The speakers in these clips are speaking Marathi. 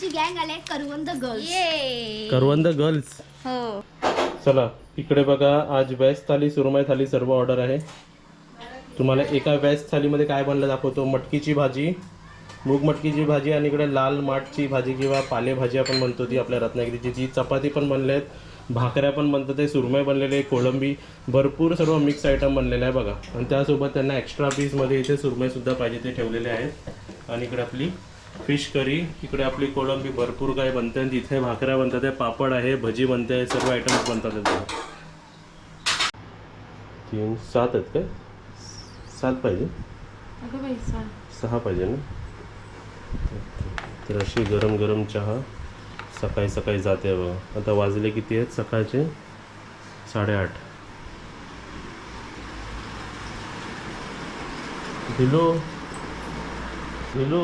आमची गँग आले करवंद गर्ल्स ये करवंद गर्ल्स हो. चला इकडे बघा आज व्हेज थाली सुरमई थाली सर्व ऑर्डर आहे. तुम्हाला एका व्हेज थालीमध्ये काय बनलं दाखवतो? मटकीची भाजी मूग मटकीची भाजी आणि इकडे लाल माठची भाजी किंवा पालेभाजी आपण म्हणतो ती आपल्या रत्नागिरीची. जी चपाती पण बनले आहेत भाकऱ्या पण बनतात ते सुरमई बनलेले कोळंबी भरपूर सर्व मिक्स आयटम बनलेले आहे बघा. आणि त्यासोबत त्यांना एक्स्ट्रा पीसमध्ये इथे सुरमईसुद्धा पाहिजे ते ठेवलेले आहेत. आणि इकडे आपली फिश करी. इकडे आपली कोळंबी भरपूर काही बनते. आणि तिथे भाकऱ्या बनतात आहे पापड आहे भजी बनते आहे सर्व आयटम्स बनतात. तीन सात आहेत काय? सात पाहिजे. सहा पाहिजे ना? तर अशी गरम गरम चहा सकाळी सकाळी जाते बघा आता वाजले किती आहेत सकाळचे? साडेआठ. दिलो दिलो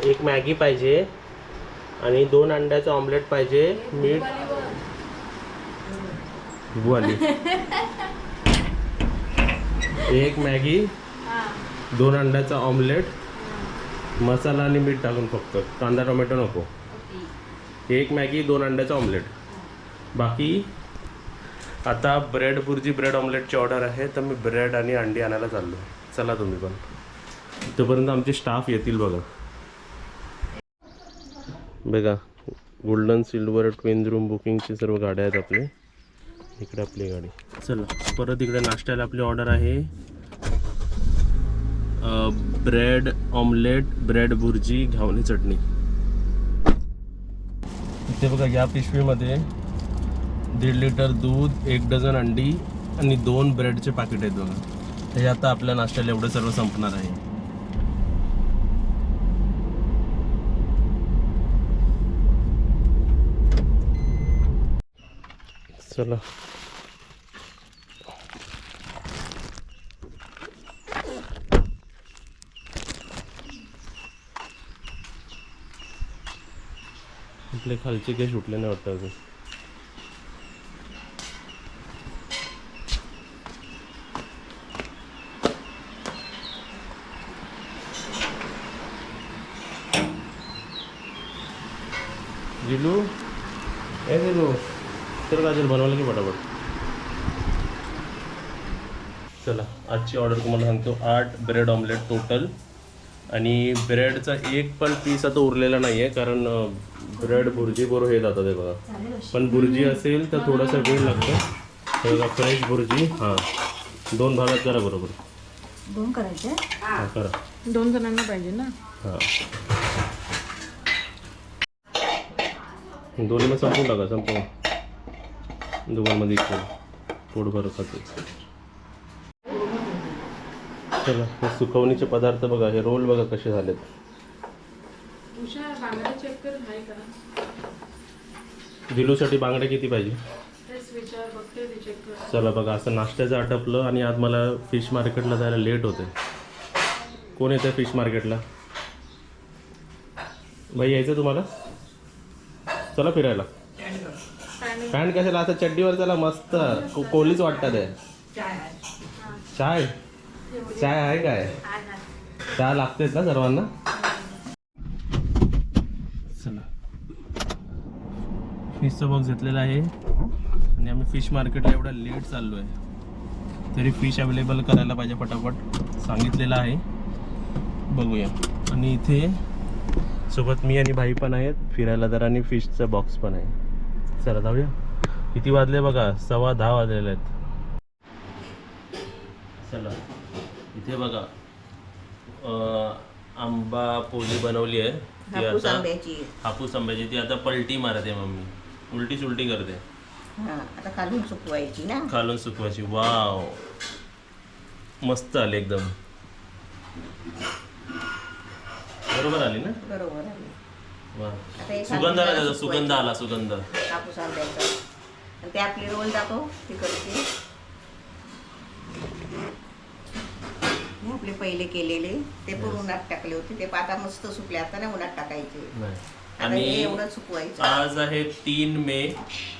एक मॅगी पाहिजे आणि दोन अंड्याचं ऑमलेट पाहिजे मीठ. भू आली एक मॅगी दोन अंड्याचा ऑमलेट मसाला आणि मीठ टाकून फक्त. कांदा टोमॅटो नको. एक मॅगी दोन अंड्याचा ऑमलेट. बाकी आता ब्रेड बुर्जी ब्रेड ऑमलेटची ऑर्डर आहे तर मी ब्रेड आणि अंडी आणायला चाललो चला तुम्ही पण. तोपर्यंत आमचे स्टाफ येतील बघा. बघा गोल्डन सिल्वर ट्वेन रूम बुकिंगची सर्व गाड्या आहेत आपले. इकडे आपली गाडी. चला परत इकडे नाश्त्याला आपली ऑर्डर आहे. ब्रेड ऑमलेट ब्रेड भुर्जी घावणी चटणी. इथे बघा या पिशवीमध्ये दीड लिटर दूध एक डझन अंडी आणि दोन ब्रेडचे पाकिट आहेत बघा. हे आता आपल्या नाश्त्याला एवढं सर्व संपणार आहे. चला. आपले खालचे काही सुटले नाही वाटतं अजून. जिलू? ए जिलू? तर काजल बनवायला की पटापट चला आजची ऑर्डर तुम्हाला सांगतो. आठ ब्रेड ऑमलेट टोटल आणि ब्रेडचा एक पण पीस आता उरलेला नाही आहे कारण ब्रेड बुर्जी बरोबर हे जातात हे बघा. पण बुर्जी असेल तर थोडासा वेळ लागतो. हे बघा फ्रेश बुर्जी. हां. दोन भागात करा बरोबर. दोन करायचे? हां करा. दोन जणांना पाहिजे ना? हां. दोन्ही मग संपून टाका संपवा दोघांमध्ये इकडे. पोटभर खाते चला हे सुकवणीचे पदार्थ बघा हे रोल बघा कसे झालेत. दिलूसाठी बांगडे किती पाहिजे? चला बघा असं नाश्त्याचं आटपलं आणि आज मला फिश मार्केटला जायला लेट होते कोण येतं फिश मार्केटला भाई यायचं तुम्हाला? चला फिरायला. पॅन्ट कशाला? आता चड्डीवर चला मस्त. को- कोहलीच वाटतात आहे चाय. चाय? आहे काय? चहा लागतेच ना सर्वांना? चला. फिशचा बॉक्स घेतलेला आहे. आणि आम्ही फिश मार्केटला एवढा लेट चाललो आहे तरी फिश अवेलेबल करायला पाहिजे पटापट. सांगितलेलं आहे. बघूया. आणि इथे सोबत मी आणि भाई पण आहेत. फिरायला तर आणि फिशचा बॉक्स पण आहे. चला जाऊया. किती वाजले बघा? सव्वा दहा वाजलेले आहेत. चला इथे बघा. आंबा पोळी बनवली आहे. ती हापूस आता आंब्याची. हापूस आंब्याची. ती आता पलटी मारते मम्मी. उलटी सुलटी करते. हा आता खालून सुकवायची ना? खालून सुकवायची. वाव. मस्त आली एकदम. बरोबर आली ना? बरोबर वा आता हे सुगंध आला त्याचा सुगंध आला सुगंध. हापूस आंब्याचा आणि ते आपले रोल जातो तिकडचे. हे आपले पहिले केलेले ते पण उन्हात टाकले होते. ते आता मस्त सुकले आता ना उन्हात टाकायचे. नाही. आता हे आणि एवढं सुकवायचं. आज आहे तीन मे.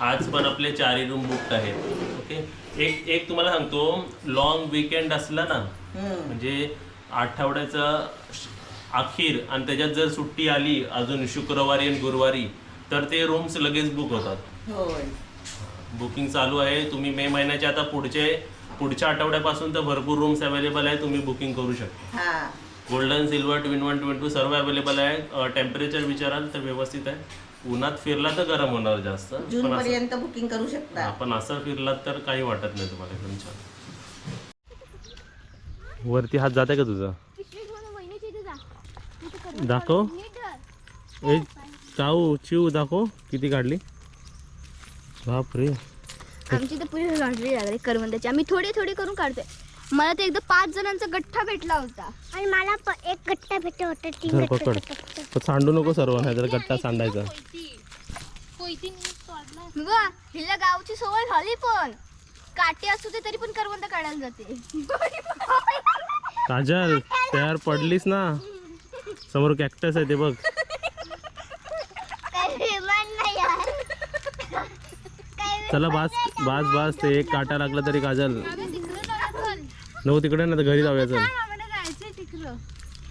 आज पण आपले चारही रूम बुकड आहेत. ओके एक एक तुम्हाला सांगतो लॉंग विकेंड असला ना हम्म. म्हणजे आठवड्याचा अखेर आणि त्याच्यात जर सुट्टी आली अजून शुक्रवारी आणि गुरुवारी तर ते रूम्स लगेच बुक होतात. होय. बुकिंग चालू आहे. तुम्ही मे महिन्याच्या आता पुढचे पुढच्या आठवड्यापासून तर भरपूर रूम्स अवेलेबल आहे तुम्ही बुकिंग करू शकता. हा. Golden silver twin one twin two सर्व अवेलेबल आहे. टेम्परेचर विचाराल तर व्यवस्थित आहे. उन्हात फिरला तर गरम होणार जास्त. जून पण असं पर्यंत बुकिंग करू शकता. आपण असं फिरलात तर काही वाटत नाही तुम्हाला छान. वरती हात जाते का तुझा? दाखव. ए चाऊ चिव दाखव. किती काढली? बापरे. आमची तर पुरी लॉन्ड्री लागली करवंदाची. आम्ही थोडे थोडे करून काढतोय. मला तर एकदा पाच जणांचा गठ्ठा भेटला होता. आणि मला प- एक गट्टा भेटला होता तीन धर गट्टे पकड. भेटले. पण सांडू नको सर्व नाही तर गट्टा सांडायचा. हिला गावची सवय झाली पण. काटे असू दे तरी पण करवंद काढायला जाते. काजल तयार पडलीस ना. समोर कॅक्टस आहे ते बघ. चला बास बास बास ते एक काटा लागला तरी काजल नको तिकडे ना तर घरी जाऊया चल.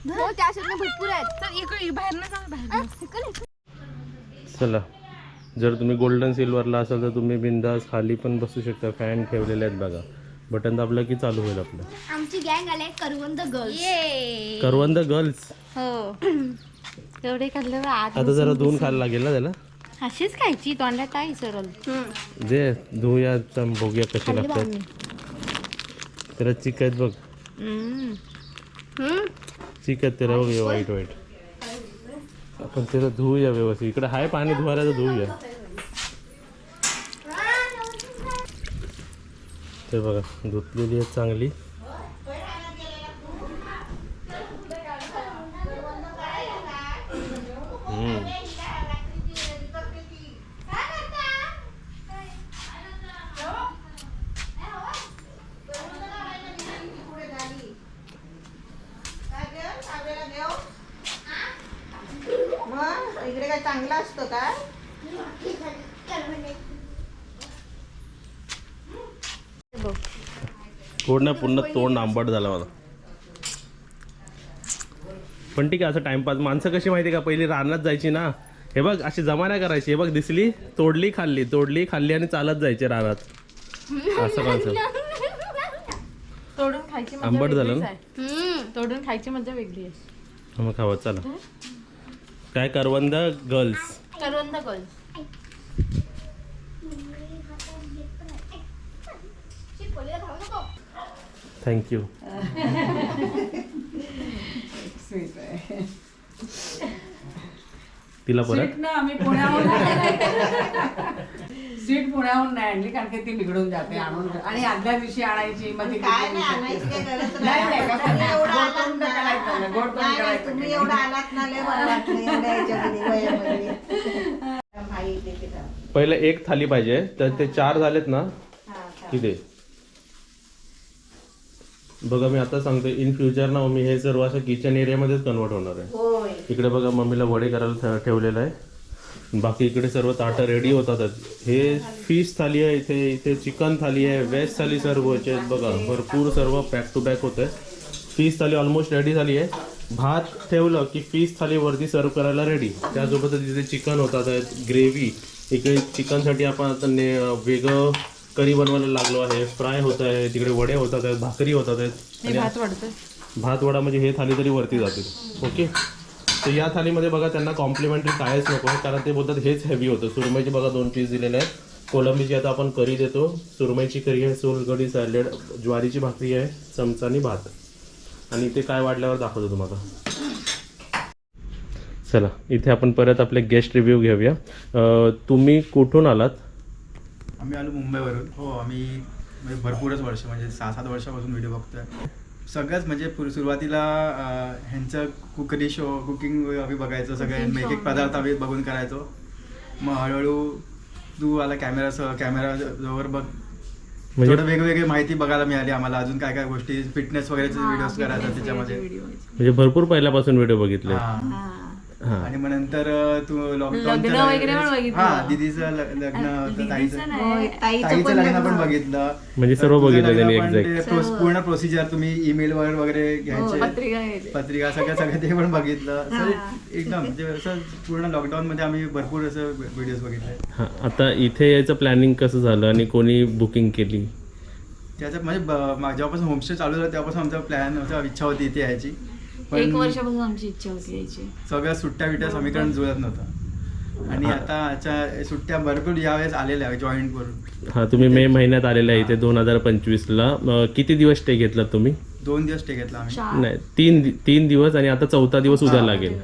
हो चला जर तुम्ही गोल्डन सिल्वरला असाल तर तुम्ही बिंदास खाली पण बसू शकता. फॅन ठेवलेले आहेत बघा. बटन दाबलं की चालू होईल आपलं. आमची गँग आली आहे करवंद गर्ल्स करवंद गर्ल्स हो. तेवढे खाल्ल्यावर आत आता जरा धुवून खायला लागेल ना त्याला? अशीच खायची तोंडात काय सरळ. दे धुवूया चम बघूया कशी लागतात. त्याला चिक आहेत बघ. चिक आहेत त्याला बघ वाईट वाईट. आपण त्याला धुवूया व्यवस्थित. इकडे आहे पाणी धुवायला तर धुवूया ते बघा धुतलेली आहे चांगली. इकडे काय चांगला असतो का पूर्ण पूर्ण तोंड आंबट झाला मला पण ठीक आहे असं टाइमपास माणसं कशी माहिती का? पहिली रानात जायची ना. हे बघ अशी जमा नाही करायची. हे बघ दिसली तोडली खाल्ली. तोडली खाल्ली आणि चालत जायचे रानात. असं कॉन्सेप्ट तोडून खायची मजा आंबट झालं वेगळीच ना? आहे. तोडून खायची मजा वेगळी आहे. मग खावं चला. काय करवंद गर्ल्स करवंद गोल थँक्यू तिला परत स्वीट ना आम्ही पुण्याहून स्वीट पुण्याहून नाही आणली कारण की ती बिघडून जाते आणून आणि आदल्या दिवशी आणायची मग ती काय बिघडून नाही जाते. आणायची काय गरज नाही, नाही, का तुम्ही एवढं गोड आलात करून ना. करायचं नाही, गोड करून नाही, नाही, करायचं तुम्ही नाही. एवढं आलात ना लय बरं वाटलं एवढ्या ह्याच्यामध्ये, वयामध्ये. माई इथे ते जाऊ. पहिले एक थाली पाहिजे तर ते चार झालेत ना हा. किती बघा मी आता सांगतो इन फ्युचर ना मी हे सर्व असं किचन एरियामध्येच कन्वर्ट होणार आहे. इकडे बघा मम्मीला वडे करायला ठेवलेलं आहे. बाकी इकडे सर्व ताटं रेडी होतात. हे फिश थाली आहे इथे इथे चिकन थाली आहे व्हेज थाली सर्व आहेत बघा भरपूर सर्व पॅक टू पॅक होत आहे फिश थाली ऑलमोस्ट रेडी झाली आहे. भात ठेवलं की फिश थाली वरती सर्व करायला रेडी त्यासोबतच तिथे चिकन होतात ग्रेव्ही इकडे चिकनसाठी आपण आता ने वेगळं करी बनवायला लागलो आहे फ्राय होत आहे तिकडे वडे होतात आहेत भाकरी होतात आहेत. आणि भात वाढतोय. भात वडा म्हणजे हे थाली तरी वरती जातील. ओके? तर या थालीमध्ये बघा त्यांना कॉम्प्लिमेंटरी कायच नको आहे कारण ते बोलतात हेच हेवी होतं. सुरमईची बघा दोन पीस दिलेले आहेत. कोलंबीची आता आपण करी देतो. सुरमईची करी आहे सोलकढी सॅलेड ज्वारीची भाकरी आहे चमचा आणि भात. आणि ते काय वाढल्यावर दाखवतो तुम्हाला. चला इथे आपण परत आपले गेस्ट रिव्ह्यू घेऊया. अं, तुम्ही कुठून आलात? आम्ही आलो मुंबईवरून. हो आम्ही म्हणजे भरपूरच वर्ष म्हणजे सहा सात वर्षापासून व्हिडिओ बघतोय. सगळंच म्हणजे सुरुवातीला ह्यांचं कुकरी शो कुकिंग आम्ही बघायचो सगळे. एक एक पदार्थ आम्ही बघून करायचो. मग हळूहळू तू आला कॅमेरा कॅमेरा जवळ बघ. म्हणजे थोडं वेगवेगळी माहिती बघायला मिळाली आम्हाला. अजून काय काय गोष्टी फिटनेस वगैरेचे व्हिडिओज करायचा त्याच्यामध्ये. म्हणजे भरपूर पहिल्यापासून व्हिडिओ बघितले. हा. हा. आणि मग नंतर तू लॉकडाऊन लग्न वगैरे पण बघितलं. हा दिदीचं ल- लग्न होतं ताईचं. होय, ताईचं ताईचं पण लग्न पण. बघितलं. म्हणजे सर्व तुझं बघितलं लग्न त्यांनी पण exact. ते प्रोस- पूर्ण प्रोसिजर तुम्ही ईमेल वर वगैरे हो, घ्यायचे. पत्रिका घ्यायची. पत्रिका सगळं सगळं ते पण बघितलं. असं एकदम म्हणजे असं पूर्ण लॉकडाऊन मध्ये आम्ही भरपूर असं व्हिडिओज बघितले. हा आता इथे यायचं प्लॅनिंग कसं झालं आणि कोणी बुकिंग केली? त्याच्यात म्हणजे ब- मा- जेव्हापासून होमस्टे चालू झालं तेव्हापासून आमचा प्लॅन होता इच्छा होती इथे यायची. एक वर्षापासून आमची इच्छा होती यायची. सगळ्या सुट्ट्या बिट्ट्या समीकरण जुळत नव्हतं. आणि आता सुट्ट्या भरपूर यावेळेस आलेल्या आहे जॉईंट करून. हा तुम्ही मे महिन्यात आलेला आहे इथे दोन हजार पंचवीसला. अं, किती दिवस स्टे घेतला तुम्ही? दोन दिवस स्टे घेतला नाही तीन तीन दिवस आणि आता चौथा दिवस उद्या लागेल.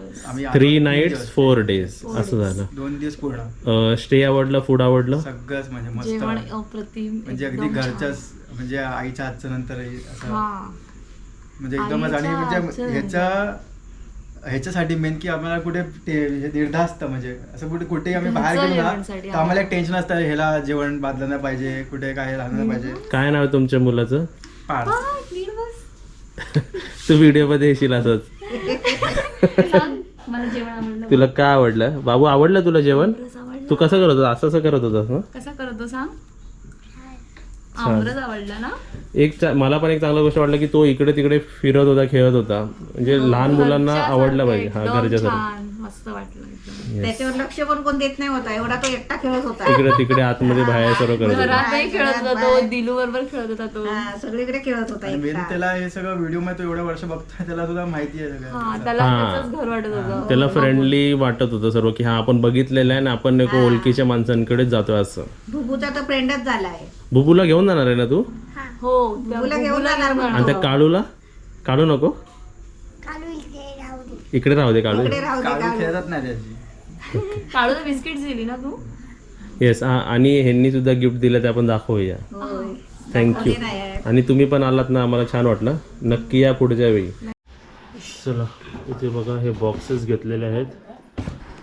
थ्री नाईट्स दिवस. फोर डेज असं झालं. दोन दिवस पूर्ण. स्टे आवडलं फूड आवडलं? सगळंच म्हणजे मस्त. म्हणजे अगदी. घरच्याच म्हणजे आईच्या हातचं नंतर म्हणजे एकदमच आणि म्हणजे ह्याच्या ह्याच्यासाठी मेन की आम्हाला कुठे निर्धास्त म्हणजे असं कुठे कुठे आम्ही बाहेर गेलो ना तर आम्हाला एक टेन्शन असतं ह्याला जेवण बांधलं नाही पाहिजे कुठे काय राहलं नाही पाहिजे. काय नाव आहे तुमच्या मुलाचं? बस. तू व्हिडिओमध्ये येशील असंच. तुला काय आवडलं? बाबू आवडलं तुला जेवण? तू कसं करत होता असं असं करत होतास ना? कसा करतो सांग. आमरस आवडला ना? एक मला पण एक चांगला गोष्ट वाटलं की तो इकडे तिकडे फिरत होता खेळत होता. म्हणजे लहान मुलांना आवडलं पाहिजे. हा घरच्या मस्त वाटलं. त्याच्यावर लक्ष पण कोण देत नाही होता. एवढा तो एकटा खेळत होता. इकडे तिकडे आतमध्ये बाहेर सर्व करत होता. घरातही खेळत होता तो दिलू बरोबर खेळत होता तो. हा, सगळीकडे खेळत होता आणि मेन एकटा. त्याला हे सगळं व्हिडिओमध्ये तो एवढ्या वर्ष बघतोय त्याला सुद्धा माहिती आहे हा सगळं त्याला हा. त्याचंच घर वाटत होतं. त्याला फ्रेंडली वाटत होतं सर्व की हा आपण बघितलेलं आहे ना आपण एक ओळखीच्या माणसांकडेच जातोय असं. भुबूचा तर फ्रेंडच झालाय बुबूला घेऊन जाणार आहे ना तू? हो. त्या घेऊन बुबूला जाणार घेऊन आणि त्या काळूला काढू नको? काढू इथे राहू दे. इकडे राहू दे काढू इकडे राहू दे काढून काढू. खेळत नाही त्याची. काढून बिस्किट दिली ना तू? येस आणि ह्यांनी सुद्धा गिफ्ट दिलं ते आपण दाखवूया. होय. थँक्यू नाही आहे. आणि तुम्ही पण आलात ना आम्हाला छान वाटलं. नक्की या पुढच्या वेळी. चला इथे बघा हे बॉक्सेस घेतलेले आहेत.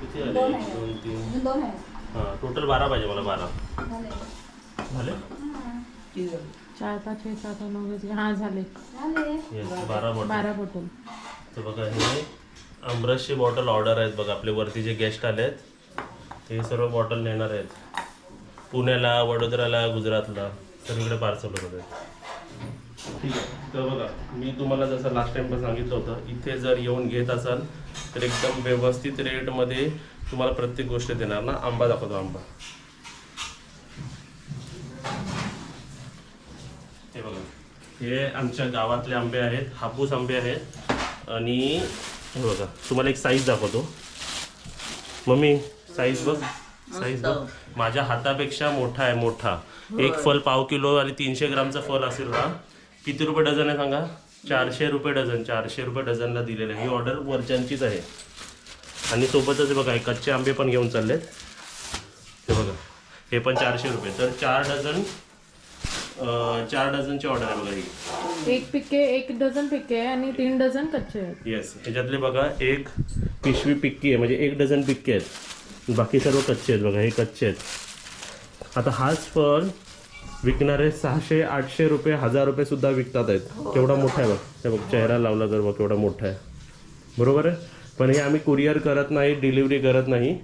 किती आले? एक, दोन तीन. हां टोटल बारा पाहिजे मला बारा. झाले? चार पाच छे सात आठ, नऊ दहा, हा झाले. येस बारा बॉटल बारा बॉटल तर बघा हे आमरसची बॉटल ऑर्डर आहेत बघा आपले वरती जे गेस्ट आले आहेत ते सर्व बॉटल नेणार आहेत. पुण्याला वडोदराला गुजरातला. सगळीकडे पार्सल होत आहेत ठीक आहे. तर बघा मी तुम्हाला जसं लास्ट टाइम पण सांगितलं होतं इथे जर येऊन घेत असाल तर एकदम व्यवस्थित रेटमध्ये तुम्हाला प्रत्येक गोष्ट देणार ना? आंबा दाखवतो आंबा हे बघा हे आमच्या गावातले आंबे आहेत हापूस आंबे आहेत. आणि हे बघा तुम्हाला एक साईज दाखवतो. मम्मी साईज बघ साईज बघ. माझ्या हातापेक्षा मोठा आहे मोठा. एक फल पाव किलो आणि तीनशे ग्रामचं फल असेल ना किती रुपये डझन आहे सांगा? चारशे रुपये डझन चारशे रुपये डझनला दिलेलं आहे. ही ऑर्डर वरच्यांचीच आहे. आणि सोबतच बघा कच्चे आंबे पण घेऊन चाललेत. हे बघा हे पण चारशे रुपये. तर चार डझन चार डझनची ऑर्डर आहे बघा ही. एक पिके एक डझन पिके आहे आणि तीन डझन कच्चे आहेत. येस ह्याच्यातले बघा एक पिशवी पिक्की आहे म्हणजे एक डझन पिक्के आहेत. बाकी सर्व कच्चे आहेत बघा हे कच्चे आहेत. आता हाच फळ विकणारे सहाशे आठशे रुपये हजार रुपये सुद्धा विकतात आहेत. केवढा मोठा आहे बघ. हे बघ चेहरा लावला तर बघ केवढा मोठा आहे. बरोबर आहे? पण हे आम्ही कुरिअर करत नाही डिलिव्हरी करत नाही.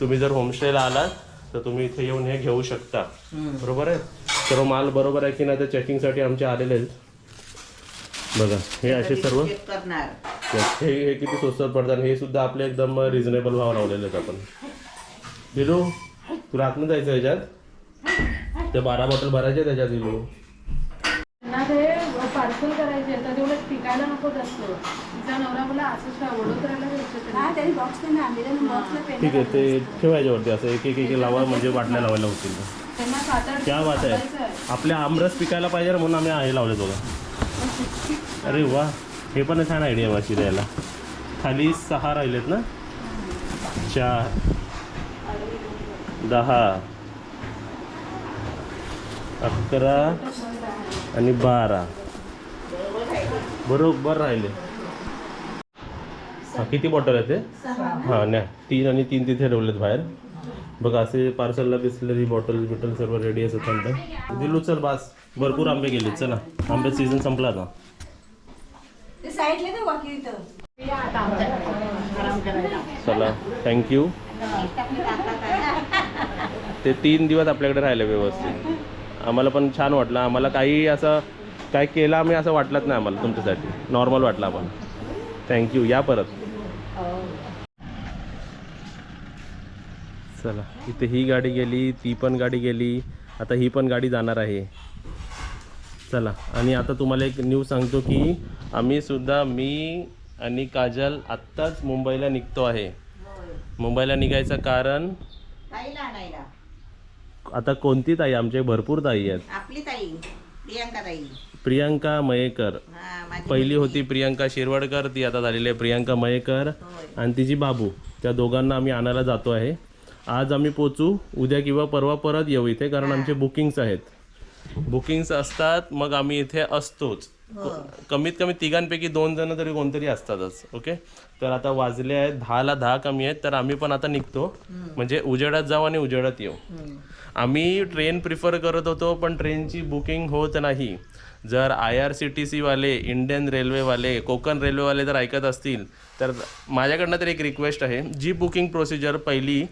तुम्ही जर होमस्टेला आलात तर तुम्ही इथे येऊन हे घेऊ शकता. बरोबर आहे? सर्व माल बरोबर आहे की नाही ते चेकिंगसाठी आमचे आलेले आहेत. बघा हे असे सर्व चेक करणार. हे हे किती स्वस्तात पडतात हे सुद्धा आपले एकदम रिझनेबल भाव लावलेले आहेत आपण. दिलू तुला आतमध्ये जायचं ह्याच्यात ते बारा बॉटल भरायचे त्याच्यात दिलू. पार्सल करायचे तर तेवढं टिकायला नको जास्त. तिचा नवरा मला असं वडोदराला घ्यायचं ठीक आहे ते ठेवायच्यावरती असं एक एक एक लावा म्हणजे बाटल्या लावायला होतील. त्यांना सात आठ क्या बात आहे. आपल्या आमरस पिकायला पाहिजे ना म्हणून आम्ही हे लावले बघा अरे वा हे पण छान आयडिया माझी द्यायला खाली सहा राहिलेत ना? चार दहा अकरा आणि बारा. बरोबर राहिले. हा किती बॉटल आहे ते? हां नाही तीन आणि तीन तिथे ठेवलेत बाहेर. बघा असे पार्सलला बिसलरी बॉटल बिटल सर्व रेडी असं थंड दिलू चल बास. भरपूर आंबे गेले चला. आंबे सीझन संपला आता. चला थँक्यू ते तीन दिवस आपल्याकडे राहिले व्यवस्थित. आम्हाला पण छान वाटलं. आम्हाला काही असं काय केलं आम्ही असं वाटलंच नाही आम्हाला तुमच्यासाठी. नॉर्मल वाटलं आपण थँक्यू या परत. चला इथे ही गाडी गेली ती पण गाडी गेली आता ही पण गाडी जाणार आहे. चला आणि आता तुम्हाला एक न्यूज सांगतो की आम्ही सुद्धा मी आणि काजल आत्ताच मुंबईला निघतो आहे. मुंबईला निघायचं कारण आता कोणती ताई? आमचे भरपूर ताई आहेत. आपली ताई प्रियांका ताई. प्रियांका मयेकर. हा पहिली होती प्रियांका शिरवाडकर ती आता झालेली आहे प्रियांका मयेकर आणि तिची बाबू. त्या दोघांना आम्ही आणायला जातो आहे. आज आम्ही पोचू उद्या किंवा परवा परत येऊ इथे कारण आमचे बुकिंग्स आहेत. बुकिंग्स असतात मग आम्ही इथे असतोच. कमीत कमी तिघांपैकी दोन जण तरी कोणतरी असतातच ओके? तर आता वाजले आहेत दहाला दहा कमी आहेत तर आम्ही पण आता निघतो. म्हणजे उजेडात जाऊ आणि उजेडात येऊ. आम्ही ट्रेन प्रिफर करत होतो पण ट्रेनची बुकिंग होत नाही. जर आय आर सी टी सीवाले इंडियन रेल्वेवाले कोकण रेल्वेवाले जर ऐकत असतील तर माझ्याकडनं तर एक रिक्वेस्ट आहे जी बुकिंग प्रोसिजर पहिली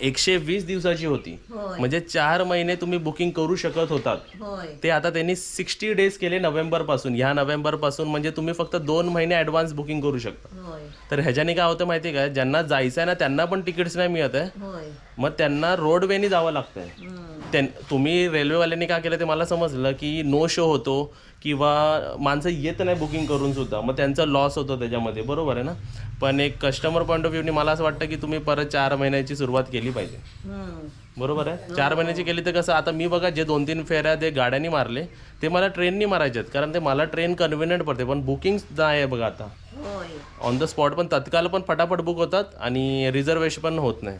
एकशे वीस दिवसाची होती. होय. म्हणजे चार महिने तुम्ही बुकिंग करू शकत होतात. होय. ते आता त्यांनी सिक्स्टी डेज केले नोव्हेंबरपासून. ह्या नोव्हेंबरपासून म्हणजे तुम्ही फक्त दोन महिने ॲडव्हान्स बुकिंग करू शकता. होय. तर ह्याच्याने काय होतं माहिती आहे का? ज्यांना जायचं आहे ना त्यांना पण तिकीट्स नाही मिळत आहे. होय. मग त्यांना रोडवेनी जावं लागतंय. हम्म. त्यां तुम्ही रेल्वेवाल्यांनी काय केलं ते मला समजलं की नो शो होतो. किंवा माणसं येत नाही बुकिंग करून सुद्धा मग त्यांचा लॉस होतो त्याच्यामध्ये बरोबर आहे ना? पण एक कस्टमर पॉईंट ऑफ व्ह्यूनी मला असं वाटतं की तुम्ही परत चार महिन्याची सुरुवात केली पाहिजे. बरोबर आहे? चार महिन्याची केली तर कसं आता मी बघा जे दोन तीन फेऱ्या ते गाड्यांनी मारले ते मला ट्रेननी मारायचे आहेत कारण ते मला ट्रेन कन्व्हिनियंट पडते पण बुकिंग नाही आहे बघा आता. ऑन द स्पॉट पण तत्काल पण फटाफट बुक होतात आणि रिझर्वेशन पण होत नाही.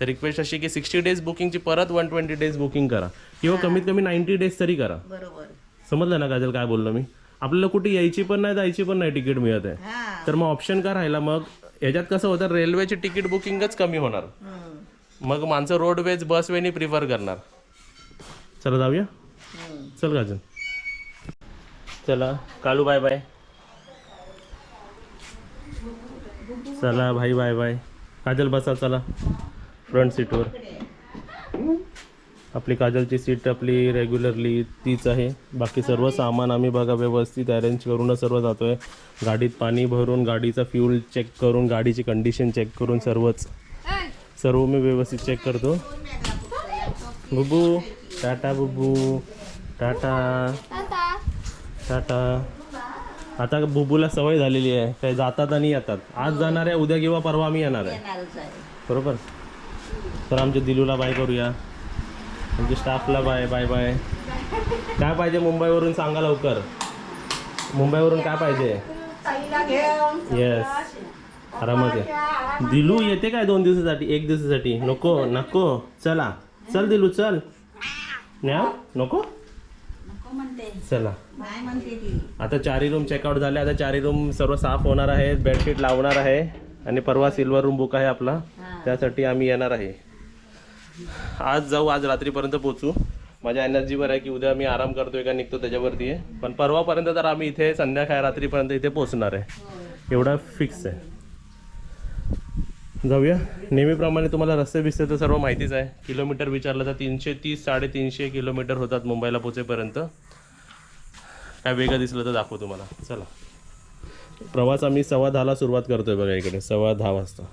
तर रिक्वेस्ट अशी की सिक्स्टी डेज बुकिंगची परत वन ट्वेंटी डेज बुकिंग करा. किंवा कमीत कमी नाईन्टी डेज तरी करा. बरोबर. समजलं ना काजल काय बोललो मी? आपल्याला कुठे यायची पण नाही जायची पण नाही तिकीट मिळत आहे. हा. तर मग ऑप्शन का राहिला? मग याच्यात कसं होतं रेल्वेची तिकीट बुकिंगच कमी होणार. मग माणसं रोडवेज बसवेनी प्रिफर करणार. चला जाऊया. चल काजल. चला कालू बाय बाय चला भाई बाय बाय काजल बसा चला. फ्रंट सीटवर आपली काजलची सीट आपली रेग्युलरली तीच आहे. बाकी सर्व सामान आम्ही बघा व्यवस्थित अरेंज करूनच सर्व जातो आहे गाडीत पाणी भरून गाडीचा फ्यूल चेक करून गाडीची कंडिशन चेक करून सर्वच. सर्व मी व्यवस्थित चेक करतो. बुबू. टाटा बुबू. टाटा. टाटा. आता बुबूला सवय झालेली आहे. काय जातात आणि येतात. आज जाणार आहे उद्या किंवा परवा आम्ही येणार आहे. बरोबर? तर आमच्या दिलूला बाय करूया. आमच्या स्टाफला बाय बाय बाय काय पाहिजे मुंबईवरून? सांगा लवकर. मुंबईवरून काय पाहिजे? येस आरामात आहे दिलू येते काय दोन दिवसासाठी? एक दिवसासाठी. नको नको. चला. चल दिलू चल. न्या नको? चला. आता चारही रूम चेकआउट झाले. आता चारही रूम सर्व साफ होणार आहेत. बेडशीट लावणार आहे. आणि परवा सिल्वर रूम बुक आहे आपला. त्यासाठी आम्ही येणार आहे. आज जाऊ आज रात्रीपर्यंत पोचू. माझ्या एनर्जीवर आहे की उद्या मी आराम करतोय का निघतो त्याच्यावरती आहे. पण परवापर्यंत तर आम्ही इथे संध्याकाळ रात्रीपर्यंत इथे पोचणार आहे. एवढा फिक्स आहे. जाऊया. नेहमीप्रमाणे तुम्हाला रस्ते बिस्ते तर सर्व माहितीच आहे. किलोमीटर विचारलं तर तीनशे तीस साडेतीनशे किलोमीटर होतात मुंबईला पोचेपर्यंत. काय वेगळं दिसलं तर दाखवू तुम्हाला. चला. प्रवास आम्ही सव्वा दहाला सुरुवात करतोय बघा इकडे. सव्वा दहा वाजता.